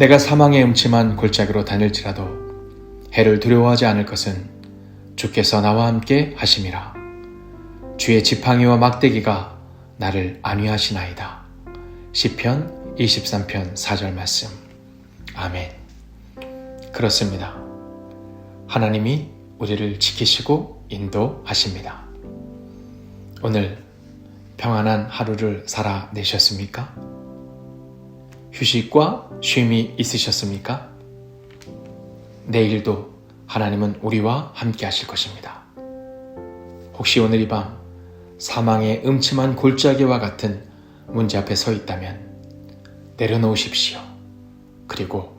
내가 사망의 음침한 골짜기로 다닐지라도 해를 두려워하지 않을 것은 주께서 나와 함께 하심이라. 주의 지팡이와 막대기가 나를 안위하시나이다. 시편 23편 4절 말씀. 아멘. 그렇습니다. 하나님이 우리를 지키시고 인도하십니다. 오늘 평안한 하루를 살아내셨습니까? 휴식과 쉼이 있으셨습니까? 내일도 하나님은 우리와 함께 하실 것입니다. 혹시 오늘 이 밤 사망의 음침한 골짜기와 같은 문제 앞에 서 있다면 내려놓으십시오. 그리고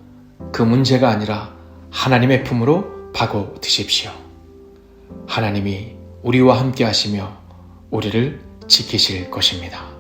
그 문제가 아니라 하나님의 품으로 파고 드십시오. 하나님이 우리와 함께 하시며 우리를 지키실 것입니다.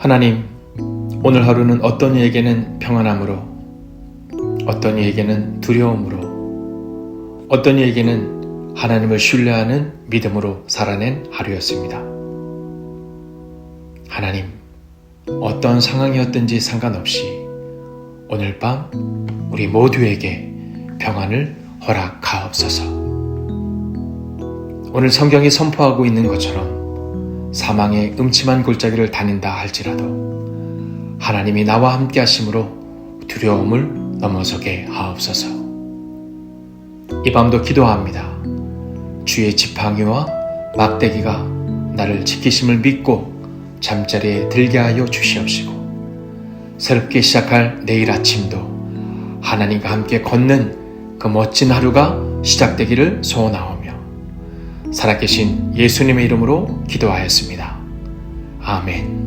하나님, 오늘 하루는 어떤 이에게는 평안함으로, 어떤 이에게는 두려움으로, 어떤 이에게는 하나님을 신뢰하는 믿음으로 살아낸 하루였습니다. 하나님, 어떤 상황이었든지 상관없이 오늘 밤 우리 모두에게 평안을 허락하옵소서. 오늘 성경이 선포하고 있는 것처럼 사망의 음침한 골짜기를 다닌다 할지라도 하나님이 나와 함께 하심으로 두려움을 넘어서게 하옵소서. 이 밤도 기도합니다. 주의 지팡이와 막대기가 나를 지키심을 믿고 잠자리에 들게 하여 주시옵시고 새롭게 시작할 내일 아침도 하나님과 함께 걷는 그 멋진 하루가 시작되기를 소원하오며 살아계신 예수님의 이름으로 기도하였습니다. 아멘.